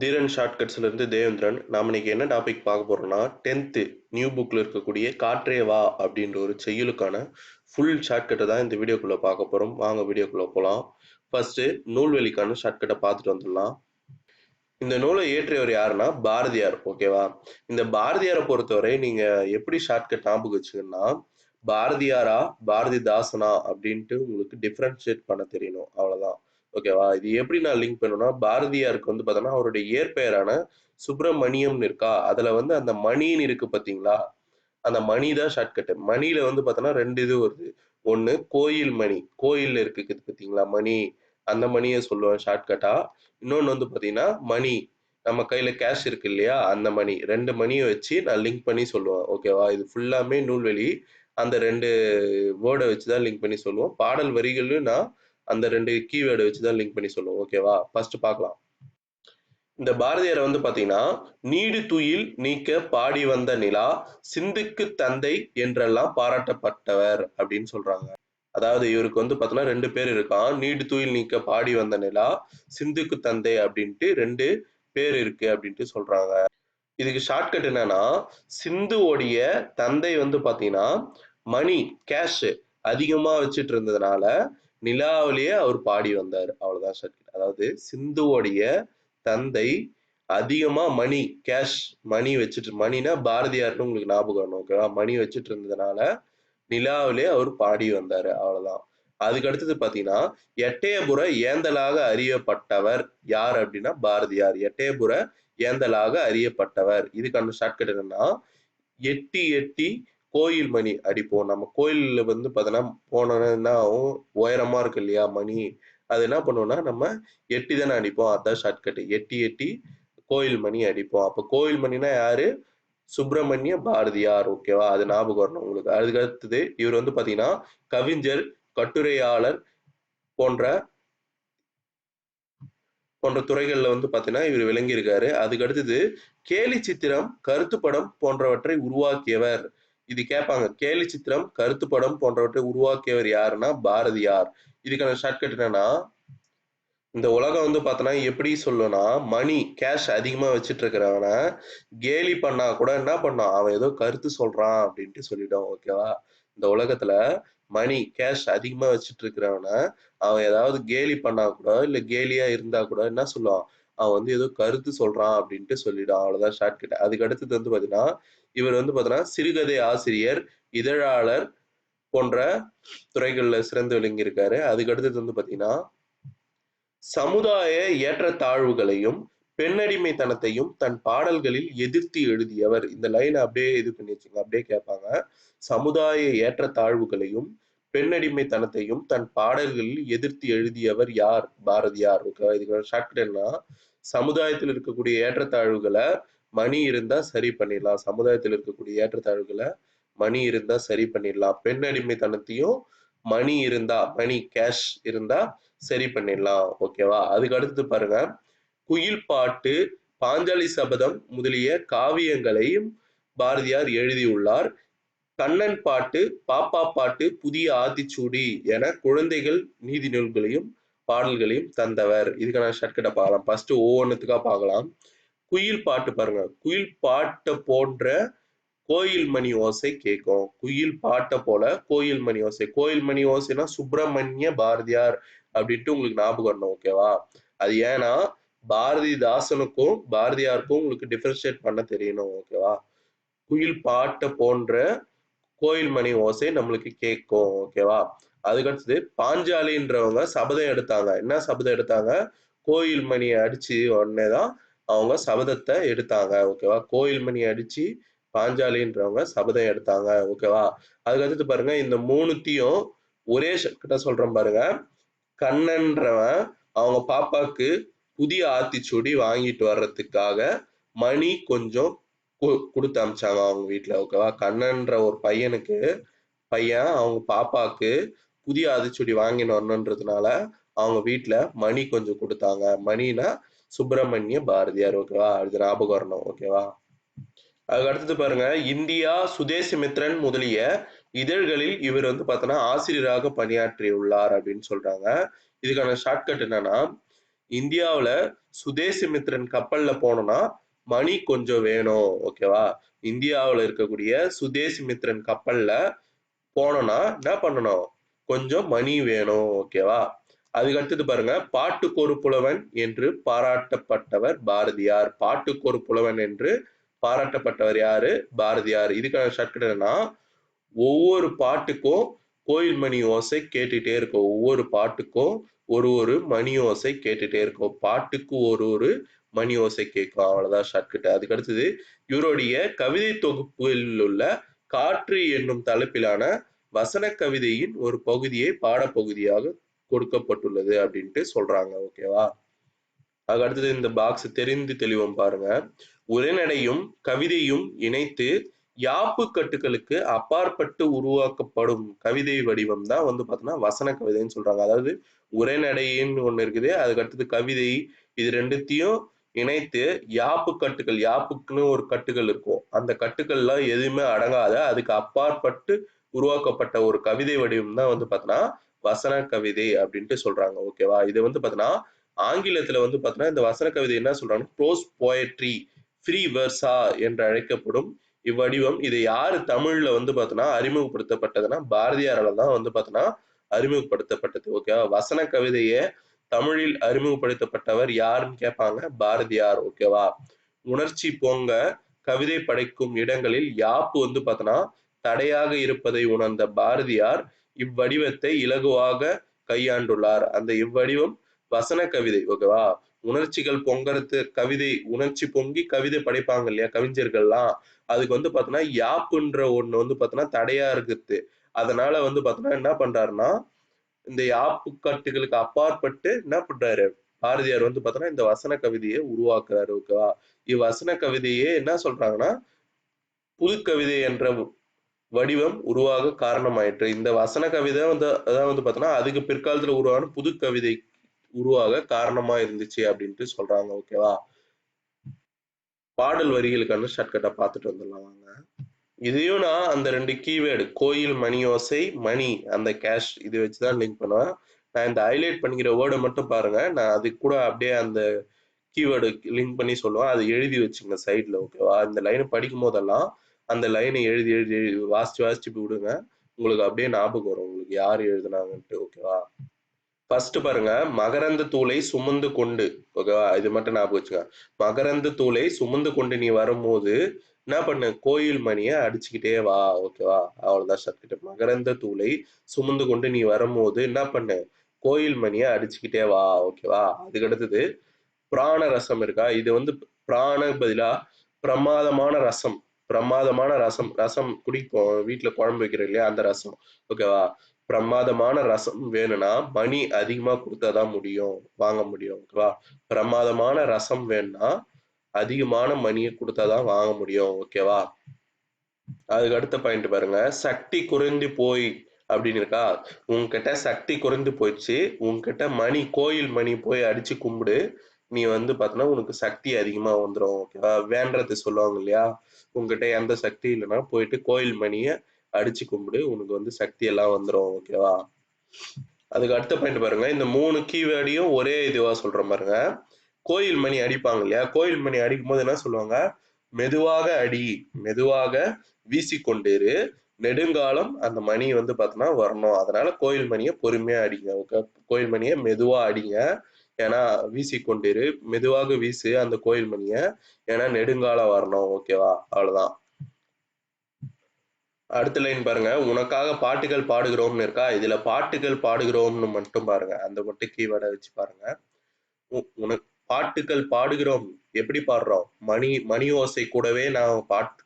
தீரன் ஷார்ட்கட்ஸ்ல இருந்து தேவேந்திரன் நாம் இன்னைக்கு என்ன டாபிக் பார்க்க போறோம்னா டென்த்து நியூ புக்ல இருக்கக்கூடிய காற்றே வா அப்படின்ற ஒரு செய்யுளுக்கான ஃபுல் ஷார்ட்கட்டை தான் இந்த வீடியோக்குள்ளே பார்க்க போறோம். வாங்க வீடியோக்குள்ளே போகலாம் ஃபஸ்ட்டு நூல்வெளிக்கான ஷார்ட்கட்டை பார்த்துட்டு வந்துடலாம். இந்த நூலை இயற்றியவர் யாருன்னா பாரதியார் ஓகேவா இந்த பாரதியாரை பொறுத்தவரை நீங்க எப்படி ஷார்ட்கட் ஞாபகம் வச்சுக்கணும்னா பாரதியாரா பாரதிதாசனா அப்படின்ட்டு உங்களுக்கு டிஃப்ரென்ஷியேட் பண்ண தெரியணும். அவ்வளோதான் ஓகேவா? இது எப்படி நான் லிங்க் பண்ணுன்னா பாரதியாருக்கு வந்து பார்த்தோன்னா அவருடைய இயற்பெயரான சுப்பிரமணியம்னு இருக்கா? அதுல வந்து அந்த மணின்னு இருக்கு பாத்தீங்களா? அந்த மணி தான் ஷார்ட்கட்டு மணியில வந்து பார்த்தோன்னா ரெண்டு இது வருது. ஒன்று கோயில் மணி. கோயில்ல இருக்குது பார்த்தீங்களா மணி. அந்த மணியை சொல்லுவேன் ஷார்ட்கட்டா இன்னொன்று வந்து பார்த்தீங்கன்னா மணி. நம்ம கையில கேஷ் இருக்கு இல்லையா? அந்த மணி. ரெண்டு மணியை வச்சு நான் லிங்க் பண்ணி சொல்லுவேன். ஓகேவா? இது ஃபுல்லாமே நூல்வெளி. அந்த ரெண்டு வேர்டை வச்சு தான் லிங்க் பண்ணி சொல்லுவோம். பாடல் வரிகளும் நான் அந்த ரெண்டு கீவேர்டு வச்சு தான் லிங்க் பண்ணி சொல்லுவோம். ஓகேவா ஃபர்ஸ்ட் பார்க்கலாம். இந்த பாரதியாரை வந்து பாத்தீங்கன்னா நீடு துயில் நீக்க பாடி வந்த நிலா சிந்துக்கு தந்தை என்றெல்லாம் பாராட்டப்பட்டவர் அப்படின்னு சொல்றாங்க. அதாவது இவருக்கு வந்து பார்த்தோன்னா ரெண்டு பேர் இருக்கான். நீடு துயில் நீக்க பாடி வந்த நிலா சிந்துக்கு தந்தை அப்படின்ட்டு ரெண்டு பேர் இருக்கு அப்படின்ட்டு சொல்றாங்க. இதுக்கு ஷார்ட்கட் என்னன்னா சிந்துவோடைய தந்தை வந்து பாத்தீங்கன்னா மணி கேஷ் அதிகமா வச்சுட்டு இருந்ததுனால நிலாவிலேயே அவர் பாடி வந்தார். அவ்வளவுதான் ஷார்ட்கட் அதாவது சிந்துவோடைய தந்தை அதிகமா மணி கேஷ் மணி வச்சுட்டு மணினா பாரதியார்னு உங்களுக்கு ஞாபகம் வரணும் ஓகேவா மணி வச்சுட்டு இருந்ததுனால நிலாவிலே அவர் பாடி வந்தாரு. அவ்வளவுதான். அதுக்கு அடுத்தது பாத்தீங்கன்னா எட்டயபுர ஏந்தலாக அறியப்பட்டவர் யார் அப்படின்னா பாரதியார். எட்டயபுர ஏந்தலாக அறியப்பட்டவர். இதுக்கான ஷார்ட்கட் என்னன்னா எட்டி எட்டி கோயில் மணி அடிப்போம் நம்ம கோயில்ல வந்து பார்த்தோன்னா போனோம்னா உயரமா இருக்கு இல்லையா மணி? அது என்ன பண்ணுவோம்னா நம்ம எட்டி தானே அடிப்போம். அதான் ஷார்ட்கட் எட்டி எட்டி கோயில் மணி அடிப்போம். அப்போ கோயில் மணினா யாரு? சுப்பிரமணிய பாரதியார் ஓகேவா அது ஞாபகம் வரணும் உங்களுக்கு. அதுக்கு அடுத்தது இவர் வந்து பார்த்தீங்கன்னா கவிஞர் கட்டுரையாளர் போன்ற போன்ற துறைகளில் வந்து பார்த்தீங்கன்னா இவர் விளங்கியிருக்காரு. அதுக்கு அடுத்தது கேலி சித்திரம் கருத்து படம் போன்றவற்றை உருவாக்கியவர். இது கேட்பாங்க கேலி சித்திரம் கருத்து படம் போன்றவற்றை உருவாக்கியவர் யாருன்னா பாரதியார். இதுக்கான ஷார்ட்கட் என்னன்னா இந்த உலகம் வந்து பார்த்தோன்னா எப்படி சொல்லணும்னா மணி கேஷ் அதிகமா வச்சுட்டு இருக்கிறவன கேலி பண்ணா கூட என்ன பண்ணான் அவன் ஏதோ கருத்து சொல்றான் அப்படின்ட்டு சொல்லிட்டோம் ஓகேவா இந்த உலகத்துல மணி கேஷ் அதிகமா வச்சுட்டு இருக்கிறவன அவன் ஏதாவது கேலி பண்ணா கூட இல்ல கேலியா இருந்தா கூட என்ன சொல்லுவான்? அவன் வந்து ஏதோ கருத்து சொல்றான் அப்படின்ட்டு சொல்லிடும் அவ்வளவுதான் ஷார்ட்கட் அதுக்கு அடுத்தது வந்து பாத்தீங்கன்னா இவர் வந்து பாத்தீங்கன்னா சிறுகதை ஆசிரியர் இதழாளர் போன்ற துறைகள்ல சிறந்து விளங்கி இருக்காரு அதுக்கு அடுத்தது வந்து பார்த்தீங்கன்னா சமுதாய ஏற்றத்தாழ்வுகளையும் பெண்ணடிமைத்தனத்தையும் தன் பாடல்களில் எதிர்த்து எழுதியவர். இந்த லைன் அப்படியே இது பண்ணி வச்சுங்க அப்படியே கேட்பாங்க. சமுதாய ஏற்றத்தாழ்வுகளையும் பெண்ணடிமைத்தனத்தையும் தன் பாடல்களில் எதிர்த்து எழுதியவர் யார்? பாரதியார். ஓகேவா? இதுக்கு ஷார்ட் என்ன சமுதாயத்தில் இருக்கக்கூடிய ஏற்றத்தாழ்வுகளை மணி இருந்தா சரி பண்ணிடலாம். சமுதாயத்தில் இருக்கக்கூடிய ஏற்றத்தாழ்வுகளை மணி இருந்தா சரி பண்ணிடலாம். பெண் அடிமைத்தனத்தையும் மணி இருந்தா மணி கேஷ் இருந்தா சரி பண்ணிடலாம். ஓகேவா? அதுக்கு அடுத்து பாருங்க. குயில் பாட்டு பாஞ்சாலி சபதம் முதலிய காவியங்களையும் பாரதியார் எழுதியுள்ளார். கண்ணன் பாட்டு பாப்பா பாட்டு புதிய ஆத்திச்சூடி என குழந்தைகள் நீதி நூல்களையும் பாடல்களையும் தந்தவர். இதுக்கான ஷர்ட்கட்டை பார்க்கலாம். ஃபர்ஸ்ட் ஒவ்வொன்றுத்துக்கா பார்க்கலாம். குயில் பாட்டு பாருங்க. குயில் பாட்டை போன்ற கோயில் மணி ஓசை கேட்கும் குயில் பாட்டை போல கோயில் மணி ஓசை. கோயில் மணி ஓசைனா சுப்பிரமணிய பாரதியார் அப்படின்ட்டு உங்களுக்கு ஞாபகம் வரணும் ஓகேவா அது ஏன்னா பாரதிதாசனுக்கும் பாரதியாருக்கும் உங்களுக்கு டிஃபரன்ஷியேட் பண்ண தெரியணும் ஓகேவா குயில் பாட்டை போன்ற கோயில் மணி ஓசை நம்மளுக்கு கேட்கும் ஓகேவா அதுக்கடுத்தது பாஞ்சாலின்றவங்க சபதம் எடுத்தாங்க. என்ன சபதம் எடுத்தாங்க? கோயில் மணியை அடிச்சு உடனே தான் அவங்க சபதத்தை எடுத்தாங்க ஓகேவா கோயில் மணி அடிச்சு பாஞ்சாலின்றவங்க சபதம் எடுத்தாங்க ஓகேவா அதுக்கடுத்து பாருங்க இந்த மூணுத்தையும் ஒரே கிட்ட சொல்றேன் பாருங்க. கண்ணன்றவன் அவங்க பாப்பாக்கு புதிய ஆத்திச்சூடி வாங்கிட்டு வர்றதுக்காக மணி கொஞ்சம் கொடுத்து அமிச்சாங்க அவங்க வீட்டுல ஓகேவா கண்ணன்ற ஒரு பையனுக்கு பையன் அவங்க பாப்பாக்கு புதிய ஆதிச்சுடி வாங்கினு வரணுன்றதுனால அவங்க வீட்டுல மணி கொஞ்சம் கொடுத்தாங்க. மணினா சுப்பிரமணிய பாரதியார் ஓகேவா அது ஞாபகம் வரணும் ஓகேவா அதுக்கு அடுத்தது பாருங்க இந்தியா சுதேசிமித்ரன் முதலிய இதழ்களில் இவர் வந்து பார்த்தோன்னா ஆசிரியராக பணியாற்றி உள்ளார் அப்படின்னு சொல்றாங்க. இதுக்கான ஷார்ட்கட் என்னன்னா இந்தியாவுல சுதேசிமித்ரன் கப்பல்ல போனோம்னா மணி கொஞ்சம் வேணும் ஓகேவா இந்தியாவுல இருக்கக்கூடிய சுதேசிமித்திரன் கப்பல்ல போனோம்னா என்ன பண்ணணும்? கொஞ்சம் மணி வேணும் ஓகேவா அதுக்கு அடுத்தது பாருங்க பாட்டுக்கொரு புலவன் என்று பாராட்டப்பட்டவர் பாரதியார். பாட்டுக்கொரு புலவன் என்று பாராட்டப்பட்டவர் யாரு? பாரதியார். இதுக்கான ஷார்ட்கட் என்னன்னா ஒவ்வொரு பாட்டுக்கும் கோயில் மணி ஓசை கேட்டுட்டே இருக்கும். ஒவ்வொரு பாட்டுக்கும் ஒரு ஒரு மணி ஓசை கேட்டுட்டே இருக்கும். பாட்டுக்கு ஒரு ஒரு மணி ஓசை கேட்கும். அவ்வளவுதான் ஷார்ட்கட் அதுக்கு அடுத்தது இவருடைய கவிதை தொகுப்பில் உள்ள காற்று என்னும் தலைப்பிலான வசன கவிதையின் ஒரு பகுதியை பாடப்பகுதியாக கொடுக்கப்பட்டுள்ளது அப்படின்ட்டு சொல்றாங்க ஓகேவா? அதுக்கு அடுத்தது இந்த பாக்ஸ் தெரிந்து தெளிவும் பாருங்க. உரைநடையும் கவிதையும் இணைத்து யாப்பு கட்டுகளுக்கு அப்பாற்பட்டு உருவாக்கப்படும் கவிதை வடிவம் தான் வந்து பார்த்தோன்னா வசன கவிதைன்னு சொல்றாங்க. அதாவது உரைநடைன்னு ஒண்ணு இருக்குது. அதுக்கு அடுத்தது கவிதை இது ரெண்டுத்தையும் இணைத்து யாப்பு கட்டுகள் யாப்புக்குன்னு ஒரு கட்டுகள் இருக்கும். அந்த கட்டுக்கள்லாம் எதுவுமே அடங்காத அதுக்கு அப்பாற்பட்டு உருவாக்கப்பட்ட ஒரு கவிதை வடிவம் தான் வந்து பார்த்தோன்னா வசன கவிதை அப்படின்ட்டு சொல்றாங்க ஓகேவா இது வந்து பாத்தீங்கன்னா ஆங்கிலத்துல வந்து பாத்தீங்கன்னா இந்த வசன கவிதை என்ன சொல்றாங்க ப்ரோஸ் போயட்ரி ஃப்ரீ வெர்சா என்று அழைக்கப்படும் இவ்வடிவம். இது யாரு தமிழ்ல வந்து பாத்தீங்கன்னா அறிமுகப்படுத்தப்பட்டதுன்னா பாரதியாரால தான் வந்து பாத்தீங்கன்னா அறிமுகப்படுத்தப்பட்டது ஓகேவா வசன கவிதையை தமிழில் அறிமுகப்படுத்தப்பட்டவர் யாருன்னு கேட்பாங்க பாரதியார் ஓகேவா உணர்ச்சி போங்க கவிதை படைக்கும் இடங்களில் யாப்பு வந்து பார்த்தோன்னா தடையாக இருப்பதை உணர்ந்த பாரதியார் இவ்வடிவத்தை இலகுவாக கையாண்டுள்ளார். அந்த இவ்வடிவம் வசன கவிதை ஓகேவா? உணர்ச்சிகள் பொங்கறது கவிதை உணர்ச்சி பொங்கி கவிதை படைப்பாங்க இல்லையா கவிஞர்கள்லாம்? அதுக்கு வந்து பார்த்தோன்னா யாப்புன்ற ஒண்ணு வந்து பார்த்தோன்னா தடையா இருக்குது. அதனால வந்து பார்த்தோன்னா என்ன பண்றாருன்னா இந்த யாப்பு கட்டுகளுக்கு அப்பாற்பட்டு என்ன பண்றாரு? பாரதியார் வந்து பார்த்தோன்னா இந்த வசன கவிதையை உருவாக்குறாரு ஓகேவா? இவ்வசன கவிதையே என்ன சொல்றாங்கன்னா புது கவிதை என்ற வடிவம் உருவாக காரணமாயிற்று. இந்த வசன கவிதை வந்து அதான் வந்து பார்த்தோன்னா அதுக்கு பிற்காலத்துல உருவான புது கவிதை உருவாக காரணமா இருந்துச்சு அப்படின்ட்டு சொல்றாங்க ஓகேவா? பாடல் வரிகளுக்கான ஷார்ட்கட்டை பார்த்துட்டு வந்துடலாம் வாங்க. இதையும் நான் அந்த ரெண்டு கீவேர்டு கோயில் மணி ஓசை மணி அந்த கேஷ் இது வச்சு தான் லிங்க் பண்ணுவேன். நான் இந்த ஹைலைட் பண்ணிக்கிற வேர்டை மட்டும் பாருங்க. நான் அது கூட அப்படியே அந்த கீவேர்டு லிங்க் பண்ணி சொல்லுவேன். அதை எழுதி வச்சுங்க சைடில் ஓகேவா? இந்த லைனை படிக்கும் போதெல்லாம் அந்த லைனை எழுதி எழுதி எழுதி வாசிச்சு வாசிச்சு விடுங்க. உங்களுக்கு அப்படியே ஞாபகம் வரும். உங்களுக்கு யார் எழுதுனாங்கன்ட்டு ஓகேவா ஃபர்ஸ்ட் பாருங்க மகரந்த தூளை சுமந்து கொண்டு ஓகேவா இது மட்டும் ஞாபகம் வச்சுக்க மகரந்த தூளை சுமந்து கொண்டு நீ வரும்போது என்ன பண்ணு? கோயில் மணியை அடிச்சுக்கிட்டே வா ஓகேவா அவ்வளவுதான் சர்க்கிட்ட மகரந்த தூளை சுமந்து கொண்டு நீ வரும்போது என்ன பண்ணு? கோயில் மணியை அடிச்சுக்கிட்டே வா ஓகேவா அதுக்கு அடுத்தது பிராண ரசம் இருக்கா? இது வந்து பிராண பதிலா பிரமாதமான ரசம். பிரமாதமான ரசம் ரசம் குடிப்போம். வீட்டுல குழம்பு வைக்கிறோம் இல்லையா? அந்த ரசம். ஓகேவா பிரமாதமான ரசம் வேணும்னா மணி அதிகமா கொடுத்தாதான் முடியும். வாங்க முடியும். ஓகேவா பிரமாதமான ரசம் வேணும்னா அதிகமான மணியை கொடுத்தாதான் வாங்க முடியும். ஓகேவா அதுக்கு அடுத்த பாயிண்ட் பாருங்க. சக்தி குறைந்து போய் அப்படின்னு இருக்கா? உன்கிட்ட சக்தி குறைந்து போயிடுச்சு. உன்கிட்ட மணி கோயில் மணி போய் அடிச்சு கும்பிடு. நீ வந்து பார்த்தோன்னா உனக்கு சக்தி அதிகமா வந்துடும் ஓகேவா வேண்டது சொல்லுவாங்க இல்லையா? உங்ககிட்ட எந்த சக்தி இல்லைன்னா போயிட்டு கோயில் மணியை அடிச்சு கும்பிடு உனக்கு வந்து சக்தி எல்லாம் வந்துடும் ஓகேவா அதுக்கு அடுத்த பாயிண்ட் பாருங்க. இந்த மூணு கீவேர்டையும் ஒரே இதுவா சொல்ற பாருங்க. கோயில் மணி அடிப்பாங்க இல்லையா? கோயில் மணி அடிக்கும் போது என்ன சொல்லுவாங்க? மெதுவாக அடி மெதுவாக வீசிக்கொண்டிரு. நெடுங்காலம் அந்த மணி வந்து பார்த்தோன்னா வரணும். அதனால கோயில் மணியை பொறுமையா அடிங்க ஓகே கோயில் மணியை மெதுவா அடிங்க. ஏன்னா வீசி கொண்டிரு. மெதுவாக வீசு அந்த கோயில் மணிய. ஏன்னா நெடுங்காலம் வரணும். ஓகேவா? அவ்வளவுதான். அடுத்த லைன் பாருங்க. உனக்காக பாட்டுகள் பாடுகிறோம்னு இருக்கா? இதுல பாட்டுகள் பாடுகிறோம்னு மட்டும் பாருங்க. அந்த மட்டும் கீவேர்டை வச்சு பாருங்க. உனக்கு பாட்டுகள் பாடுகிறோம். எப்படி பாடுறோம்? மணி மணி ஓசை கூடவே நான் பாட்டு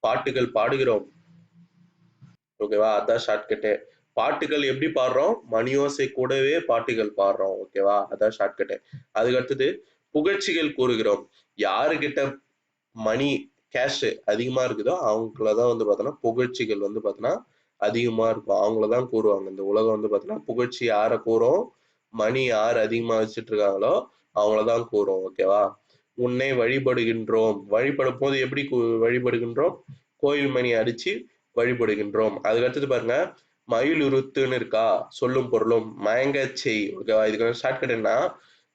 பாட்டுகள் பாடுகிறோம். ஓகேவா? அதான் ஷார்ட்கட்டு பாட்டுகள் எப்படி பாடுறோம்? மணியோசை கூடவே பாட்டுகள் பாடுறோம் ஓகேவா அதான் ஷார்ட்கட்டு அதுக்கு அடுத்தது புகழ்ச்சிகள் கூறுகிறோம். யாருக்கிட்ட மணி கேஷ் அதிகமா இருக்குதோ அவங்களதான் வந்து பார்த்தோன்னா புகழ்ச்சிகள் வந்து பார்த்தோன்னா அதிகமா இருக்கும். அவங்களதான் கூறுவாங்க. இந்த உலகம் வந்து பார்த்தோன்னா புகழ்ச்சி யாரை கூறும்? மணி யார் அதிகமா வச்சுட்டு இருக்காங்களோ அவங்களதான் கூறும் ஓகேவா உன்னை வழிபடுகின்றோம். வழிபடும் போது எப்படி வழிபடுகின்றோம்? கோயில் மணி அடிச்சு வழிபடுகின்றோம். அதுக்கு அடுத்தது பாருங்க மயிலுருத்துன்னு இருக்கா? சொல்லும் பொருளும் மயங்க செய். ஓகேவா? இதுக்கு ஷார்ட்கட் என்ன?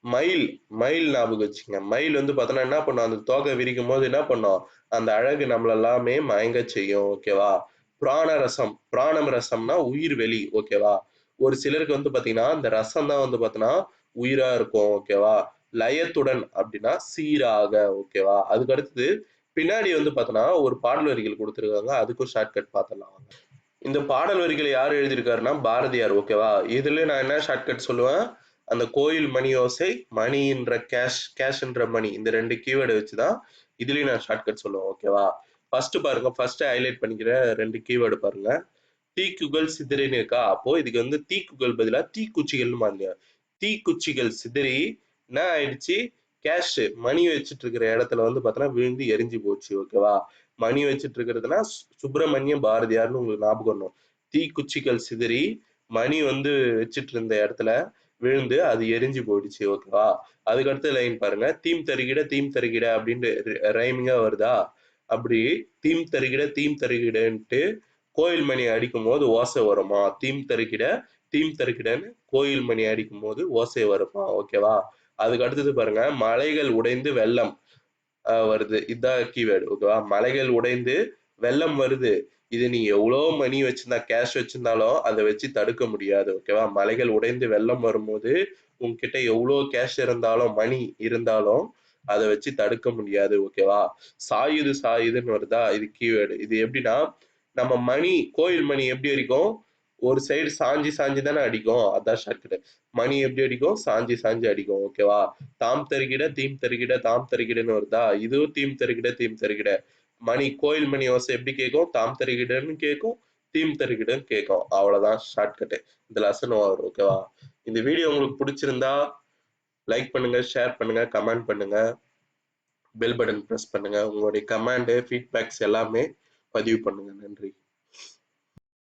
மயில் மயில் ஞாபகம் வச்சுங்க மயில் வந்து பார்த்தோன்னா என்ன பண்ணும்? அந்த தோகை விரிக்கும் போது என்ன பண்ணும்? அந்த அழகு நம்மள எல்லாமே மயங்க செய்யும். ஓகேவா? பிராண ரசம் பிராணம் ரசம்னா உயிர் வெளி. ஓகேவா? ஒரு சிலருக்கு வந்து பாத்தீங்கன்னா இந்த ரசம் தான் வந்து பார்த்தோன்னா உயிரா இருக்கும். ஓகேவா? லயத்துடன் அப்படின்னா சீராக. ஓகேவா? அதுக்கு அடுத்தது பின்னாடி வந்து பார்த்தோன்னா ஒரு பாடல் வரிகள் கொடுத்துருக்காங்க. அதுக்கும் ஷார்ட்கட் பார்த்துடலாம். இந்த பாடல் வரிகளை யார் எழுதியிருக்காருன்னா பாரதியார் ஓகேவா? இதுல நான் என்ன ஷார்ட்கட் சொல்லுவேன்? அந்த கோயில் மணி ஓசை மணின்ற கேஷ் கேஷ்ன்ற மணி இந்த ரெண்டு கீவேர்டை வச்சுதான் இதுலயும் நான் ஷார்ட்கட் சொல்லுவேன் ஓகேவா? ஃபர்ஸ்ட் பாருங்க ஃபர்ஸ்ட் ஹைலைட் பண்ணிக்கிற ரெண்டு கீவேர்டு பாருங்க. தீக்குகள் சிதறின்னு இருக்கா? அப்போ இதுக்கு வந்து தீக்குகள் பதிலா தீக்குச்சிகள்னு மாறிங்க தீக்குச்சிகள் சிதறி என்ன ஆயிடுச்சு? கேஷ் மணி வச்சுட்டு இருக்கிற இடத்துல வந்து பார்த்தோன்னா விழுந்து எரிஞ்சு போச்சு ஓகேவா? மணி வச்சுட்டு இருக்கிறதுனா சுப்பிரமணிய பாரதியார்னு உங்களுக்கு ஞாபகம் வரணும். தீக்குச்சிகள் சிதறி மணி வந்து வச்சுட்டு இருந்த இடத்துல விழுந்து அது எரிஞ்சு போயிடுச்சு ஓகேவா? அதுக்கடுத்து லைன் பாருங்க. தீம் தருகிட தீம் தருகிட அப்படின்ட்டு ரைமிங்கா வருதா? அப்படி தீம் தருகிட தீம் தருகிடன்ட்டு கோயில் மணி அடிக்கும் போது ஓசை வருமா? தீம் தருகிட தீம் தருகிடன்னு கோயில் மணி அடிக்கும் போது ஓசை வருமா? ஓகேவா? அதுக்கு அடுத்தது பாருங்க. மலைகள் உடைந்து வெள்ளம். வருது. இதுதான் கீவேர்டு ஓகேவா மலைகள் உடைந்து வெள்ளம் வருது. இது நீ எவ்வளோ மணி வச்சிருந்தா கேஷ் வச்சிருந்தாலும் அதை வச்சு தடுக்க முடியாது ஓகேவா மலைகள் உடைந்து வெள்ளம் வரும்போது உன்கிட்ட எவ்வளோ கேஷ் இருந்தாலும் மணி இருந்தாலும் அதை வச்சு தடுக்க முடியாது ஓகேவா சாயுது சாயுதுன்னு வருதா? இது கீவேர்டு இது எப்படின்னா நம்ம மணி கோயில் மணி எப்படி இருக்கும்? ஒரு சைடு சாஞ்சி சாஞ்சி தானே அடிக்கும். அதான் ஷார்ட்கட் மணி எப்படி அடிக்கும்? சாஞ்சி சாஞ்சி அடிக்கும். ஓகேவா தாம் தருகிட தீம் தருகிட தாம் தருகிடன்னு வருதா? இதுவும் தீம் தருகிட தீம் தருகிட. மணி கோயில் மணி ஓசை எப்படி கேட்கும்? தாம் தருகிடன்னு கேட்கும் தீம் தருகிடன்னு கேட்கும். அவ்வளவுதான் ஷார்ட்கட்டு இந்த லெசன் வரும். ஓகேவா இந்த வீடியோ உங்களுக்கு பிடிச்சிருந்தா லைக் பண்ணுங்க ஷேர் பண்ணுங்க கமெண்ட் பண்ணுங்க. பெல் பட்டன் ப்ரெஸ் பண்ணுங்க. உங்களுடைய கமெண்டு ஃபீட்பேக்ஸ் எல்லாமே பதிவு பண்ணுங்க. நன்றி.